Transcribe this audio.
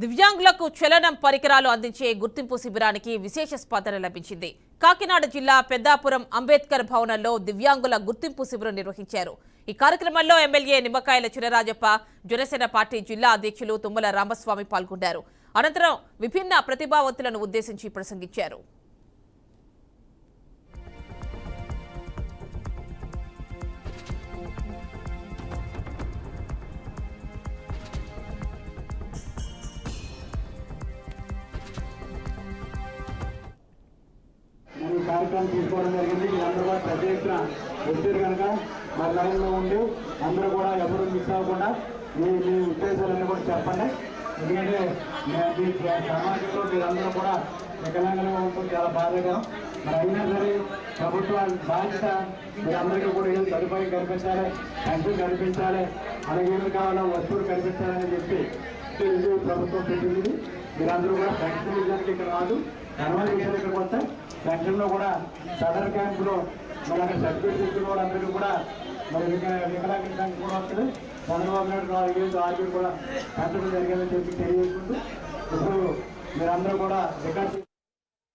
దివ్యాంగులకు చలనం పరికరాలు అందించే గుర్తింపు శిబిరానికి విశేష స్పందన లభించింది. కాకినాడ జిల్లా పెద్దాపురం అంబేద్కర్ భవనంలో దివ్యాంగుల గుర్తింపు శిబిరం నిర్వహించారు. ఈ కార్యక్రమంలో ఎమ్మెల్యే నిమ్మకాయల చినరాజప్ప జనసేన పార్టీ జిల్లా అధ్యక్షులు తుమ్మల రామస్వామి పాల్గొన్నారు. అనంతరం విభిన్న ప్రతిభావంతులను ఉద్దేశించి ప్రసంగించారు. కార్యక్రమం తీసుకోవడం జరిగింది. వీళ్ళందరూ కూడా పెద్ద ఎత్తున వచ్చారు కనుక మరి లైన్లో ఉండి అందరూ కూడా ఎవరు మిస్ అవ్వకుండా మీ మీ ఉద్దేశాలన్నీ కూడా చెప్పండి. ఎందుకంటే మీ సమాజంలో మీరందరూ కూడా వికలాంగులుగా ఉంటుంది చాలా బాధగా మరి అయినా సరే ప్రభుత్వం బాధ్యత మీరందరికీ కూడా ఏం సదుపాయం కల్పించాలి పెన్షన్ కనిపించాలి అలాగే ఏమి కావాలో వస్తువులు కనిపించాలని చెప్పి ఇది ప్రభుత్వం పెట్టింది. మీరందరూ కూడా పెన్షన్ విషయానికి ఇక్కడ రాదు. కర్మాల విషయాలు ఇక్కడికి వస్తే పెన్షన్లో కూడా సదర్ క్యాంపులో మరి అక్కడ సర్టిఫికేట్ తీసుకున్న వాళ్ళందరికీ కూడా మరి విక- కూడా వస్తుంది చంద్రబాబు నాయుడు నాలుగు వేలు ఆరు కూడా పెంచడం జరిగిందని చెప్పి తెలియజేసుకుంటూ ఇప్పుడు మీరందరూ కూడా రికార్డు